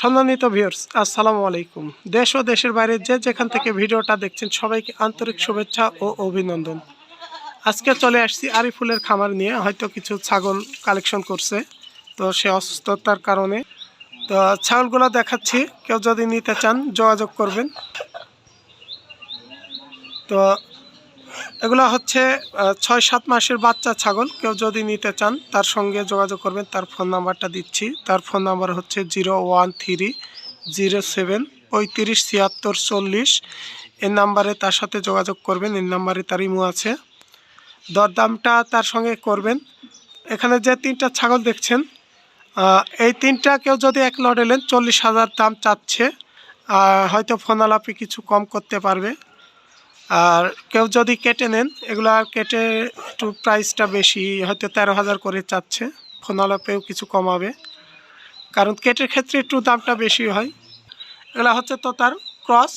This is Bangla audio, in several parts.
সম্মানিত ভিউয়ার্স আসসালামু আলাইকুম। দেশ ও দেশের বাইরে যে যেখান থেকে ভিডিওটা দেখছেন, সবাইকে আন্তরিক শুভেচ্ছা ও অভিনন্দন। আজকে চলে আসছি আরিফুলের খামার নিয়ে, হয়তো কিছু ছাগল কালেকশন করছে, তো সে অসুস্থতার কারণে। তো ছাগলগুলো দেখাচ্ছি, কেউ যদি নিতে চান, যোগাযোগ করবেন। তো এগুলো হচ্ছে ছয়, সাত মাসের বাচ্চা ছাগল। কেউ যদি নিতে চান, তার সঙ্গে যোগাযোগ করবেন, তার ফোন নাম্বারটা দিচ্ছি। তার ফোন নাম্বার হচ্ছে zero one three zero seven পঁয়ত্রিশ ছিয়াত্তর চল্লিশ। এই নাম্বারে তার সাথে যোগাযোগ করবেন, এই নাম্বারে তার ইমো আছে। দরদামটা তার সঙ্গে করবেন। এখানে যে তিনটা ছাগল দেখছেন এই তিনটা কেউ যদি এক লট এলেন চল্লিশ হাজার দাম চাচ্ছে। হয়তো ফোন আলাপে কিছু কম করতে পারবে। আর কেউ যদি কেটে নেন, এগুলো কেটে একটু প্রাইসটা বেশি, হয়তো তেরো হাজার করে চাচ্ছে। ফোনালাপেও কিছু কমাবে। কারণ কেটের ক্ষেত্রে একটু দামটা বেশি হয়। এগুলো হচ্ছে তো তার ক্রস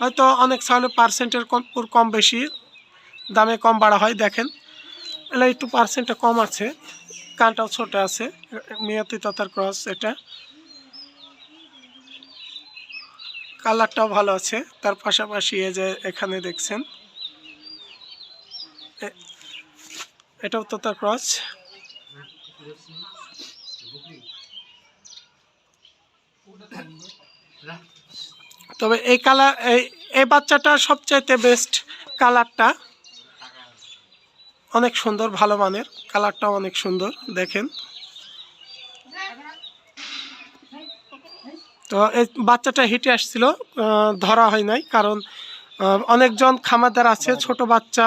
হয়তো অনেক সালে পার্সেন্টের কম কম বেশি, দামে কম বাড়া হয়, দেখেন। এগুলো একটু পার্সেন্টটা কম আছে। কানটাও ছোট আছে। মেয়াতি ততার ক্রস এটা। কালারটাও ভালো আছে। তার পাশাপাশি এই যে এখানে দেখছেন এটাও তো তার ক্রস। তবে এই কালার, এই এই বাচ্চাটা সবচাইতে বেস্ট কালারটা। অনেক সুন্দর, ভালো মানের। কালারটাও অনেক সুন্দর, দেখেন। তো এই বাচ্চাটা হিটে আসছিল ধরা হয় নাই কারণ অনেকজন খামারদার আছে, ছোট বাচ্চা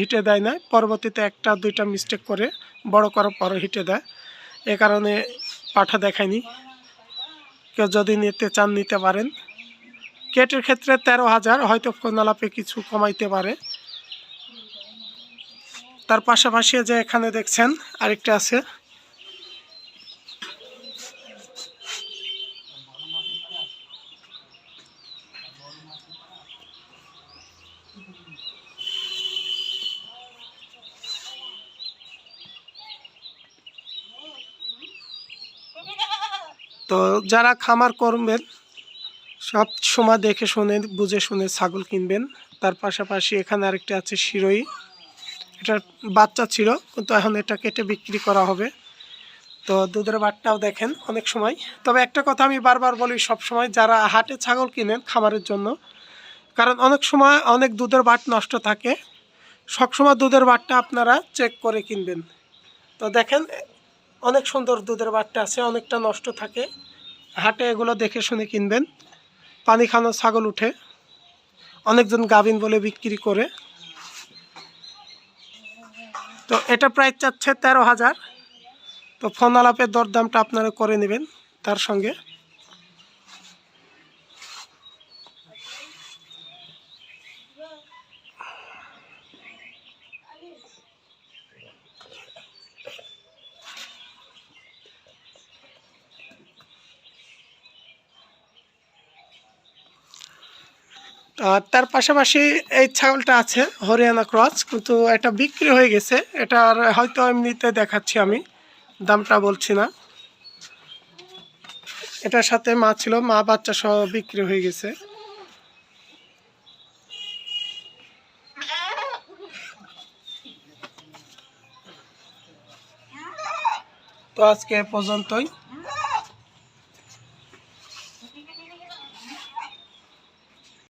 হিটে দেয় না। পরবর্তীতে একটা, দুইটা মিস্টেক করে বড় করার পর হিটে দেয়। এ কারণে পাঠা দেখায়নি। কেউ যদি নিতে চান নিতে পারেন। কেটের ক্ষেত্রে তেরো হাজার, হয়তো ফোনালাপে কিছু কমাইতে পারে। তার পাশাপাশি যে এখানে দেখছেন, আরেকটা আছে। তো যারা খামার করবেন, সব সময় দেখে শুনে, বুঝে শুনে ছাগল কিনবেন। তার পাশাপাশি এখানে আরেকটা আছে শিরোই। এটার বাচ্চা ছিল, কিন্তু এখন এটা কেটে বিক্রি করা হবে। তো দুধের বাটটাও দেখেন অনেক সময়। তবে একটা কথা আমি বারবার বলি, সব সময় যারা হাটে ছাগল কিনেন খামারের জন্য, কারণ অনেক সময় অনেক দুধের বাট নষ্ট থাকে। সবসময় দুধের বাটটা আপনারা চেক করে কিনবেন। তো দেখেন অনেক সুন্দর দুধের বাটটা আছে, অনেকটা নষ্ট থাকে। হাটে এগুলো দেখে শুনে কিনবেন। পানি খানো ছাগল উঠে। অনেকজন গাভিন বলে বিক্রি করে। তো এটা প্রায় চাচ্ছে তেরো হাজার। তো ফোন আলাপের দরদামটা আপনারা করে নেবেন তার সঙ্গে। তার পাশাপাশি এই ছাগলটা আছে, হরিয়ানা ক্রস, কিন্তু এটা বিক্রি হয়ে গেছে। এটার হয়তো এমনিতে দেখাচ্ছি আমি, দামটা বলছি না। এটার সাথে মা ছিল, মা বাচ্চা সহ বিক্রি হয়ে গেছে। তো আজকে পর্যন্তই।